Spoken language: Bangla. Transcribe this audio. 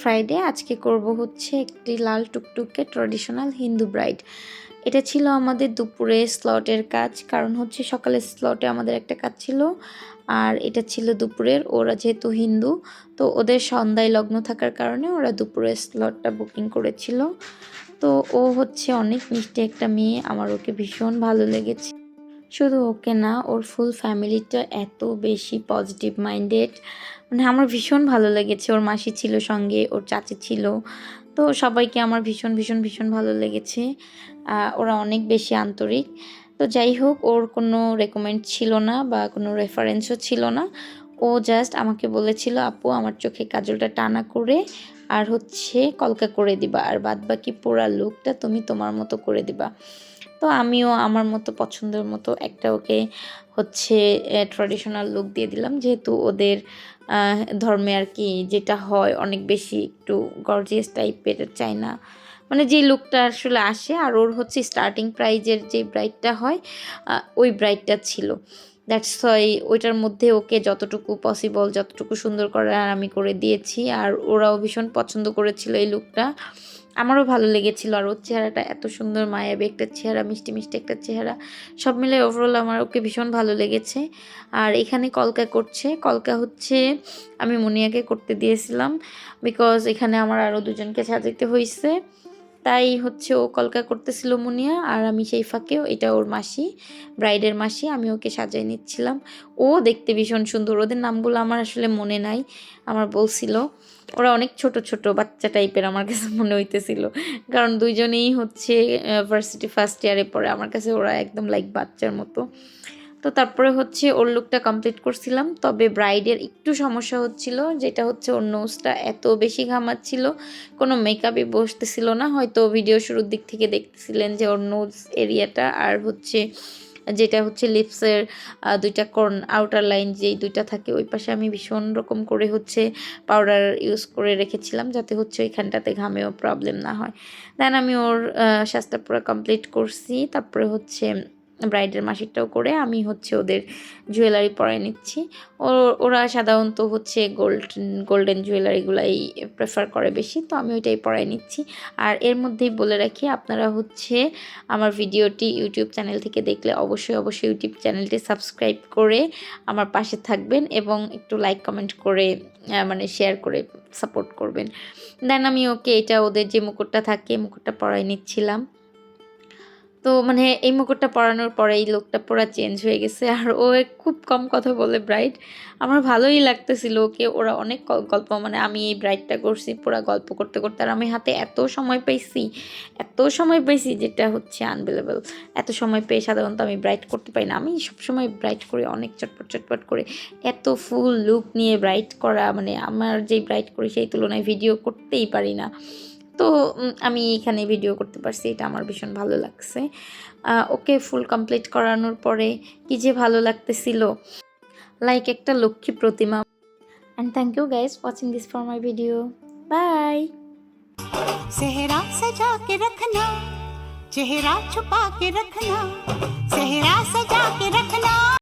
ফ্রাইডে আজকে করব হচ্ছে একটি লাল টুকটুকে ট্র্যাডিশনাল হিন্দু ব্রাইড এটা ছিল আমাদের দুপুরে স্লটের কাজ, কারণ হচ্ছে সকালের স্লটে আমাদের একটা কাজ ছিল, আর এটা ছিল দুপুরের, ওরা যেহেতু হিন্দু তো ওদের সন্ধ্যায় লগ্ন থাকার কারণে ওরা দুপুরের স্লটটা বুকিং করেছিল। তো ও হচ্ছে অনেক মিষ্টি একটা মেয়ে, আমার ওকে ভীষণ ভালো লেগেছে। শুধু ওকে না, ওর ফুল ফ্যামিলিটা এত বেশি পজিটিভ মাইন্ডেড মানে আমার ভীষণ ভালো লেগেছে, ওর মাসি ছিল সঙ্গে, ওর চাচি ছিল। তো সবাইকে আমার ভীষণ ভীষণ ভীষণ ভালো লেগেছে। ওরা অনেক বেশি আন্তরিক। তো যাই হোক, ওর কোনো রেকমেন্ড ছিল না বা কোনো রেফারেন্সও ছিল না। ও জাস্ট আমাকে বলেছিল, আপু, আমার চোখে কাজলটা টানা করে, আর হচ্ছে কলকা করে দিবা, আর বাদ বাকি পুরা লুকটা তুমি তোমার মতো করে দিবা। তো আমিও আমার মতো পছন্দের মতো একটা ওকে হচ্ছে ট্র্যাডিশনাল লুক দিয়ে দিলাম। যেহেতু ওদের ধর্মে আর কি যেটা হয় অনেক বেশি একটু গর্জিয়াস টাইপের চাই না। মানে যে লুকটা আসলে আসে আর ওর হচ্ছে স্টার্টিং প্রাইজের যে ব্রাইডটা হয় ওই ব্রাইডটা ছিল। দ্যাটস ওয়াই ওইটার মধ্যে ওকে যতটুকু পসিবল যতটুকু সুন্দর করার আমি করে দিয়েছি। আর ওরাও ভীষণ পছন্দ করেছিল এই লুকটা আমারও ভালো লেগেছিল। আর ওর চেহারাটা এত সুন্দর, মায়াবী একটা চেহারা, মিষ্টি মিষ্টি একটা চেহারা। সব মিলে ওভারঅল আমার ওকে ভীষণ ভালো লেগেছে। আর এখানে কলকা করছে। কলকা হচ্ছে আমি মুনিয়াকে করতে দিয়েছিলাম। বিকজ এখানে আমার আরও দুজনকে সাজাতে হয়েছে তাই হচ্ছে ও কলকা করতেছিল মুনিয়া আর আমি সেই ফাঁকেও এটা ওর মাসি ব্রাইডের মাসি, আমি ওকে সাজিয়ে নিচ্ছিলাম। ও দেখতে ভীষণ সুন্দর, ওদের নামগুলো আমার আসলে মনে নাই, আমার বলছিল। ওরা অনেক ছোট ছোট, বাচ্চা টাইপের আমার কাছে মনে হইতেছিল। কারণ দুইজনেই হচ্ছে ভার্সিটি ফার্স্ট ইয়ারে পড়ে, আমার কাছে ওরা একদম লাইক বাচ্চার মতো। তো তারপরে হচ্ছে ওর লুকটা কমপ্লিট করছিলাম। তবে ব্রাইডের একটু সমস্যা হচ্ছিল, যেটা হচ্ছে ওর নোজটা এত বেশি ঘামাচ্ছিল, কোনো মেকআপই বসতেছিল না। হয়তো ভিডিও শুরুর দিক থেকে দেখতেছিলেন যে ওর নোজ এরিয়াটা আর হচ্ছে যেটা হচ্ছে লিপসের দুইটা কর্ন আউটার লাইন যেই দুইটা থাকে, ওই পাশে আমি ভীষণ রকম করে হচ্ছে পাউডার ইউজ করে রেখেছিলাম, যাতে হচ্ছে ওইখানটাতে ঘামেও প্রবলেম না হয়। দেন আমি ওর শ্বাসটা পুরো কমপ্লিট করছি। তারপরে হচ্ছে ব্রাইডের মাসিকটাও করে আমি হচ্ছে ওদের জুয়েলারি পরে নিচ্ছি। ও, ওরা সাধারণত হচ্ছে গোল্ড, গোল্ডেন জুয়েলারিগুলাই প্রেফার করে বেশি, তো আমি ওইটাই পরাই নিচ্ছি। আর এর মধ্যেই বলে রাখি, আপনারা হচ্ছে আমার ভিডিওটি ইউটিউব চ্যানেল থেকে দেখলে অবশ্যই অবশ্যই ইউটিউব চ্যানেলটি সাবস্ক্রাইব করে আমার পাশে থাকবেন এবং একটু লাইক কমেন্ট করে মানে শেয়ার করে সাপোর্ট করবেন। দেন আমি ওকে, এটা ওদের যে মুকুটটা থাকে, মুকুটটা পরাই নিচ্ছিলাম। তো মানে এই মুকুটটা পরানোর পরে এই লোকটা পুরো চেঞ্জ হয়ে গেছে। আর ও খুব কম কথা বলে ব্রাইড আমার ভালোই লাগতেছিল ওকে। ওরা অনেক গল্প মানে আমি এই ব্রাইডটা করছি, পুরো গল্প করতে করতে। আর আমি হাতে এত সময় পেয়েছি এত সময় পেয়েছি যেটা হচ্ছে আনবেলেবল এত সময় পেয়ে সাধারণত আমি ব্রাইড করতে পারি না। আমি সবসময় ব্রাইড করি, অনেক চটপট চটপট করে। এত ফুল লুক নিয়ে ব্রাইড করা মানে আমার যেই ব্রাইড করি সেই তুলনায় ভিডিও করতেই পারি না। তো উম, আমি এখানে ভিডিও করতে পারছি এটা আমার ভীষণ ভালো লাগছে আহ, ওকে ফুল কমপ্লিট করানোর পরে কি যে ভালো লাগতেছিল লাইক একটা লক্ষ্মী প্রতিমা and thank you guys watching this for my video bye सेहरा सजा के रखना चेहरा छुपा के रखना सेहरा सजा के रखना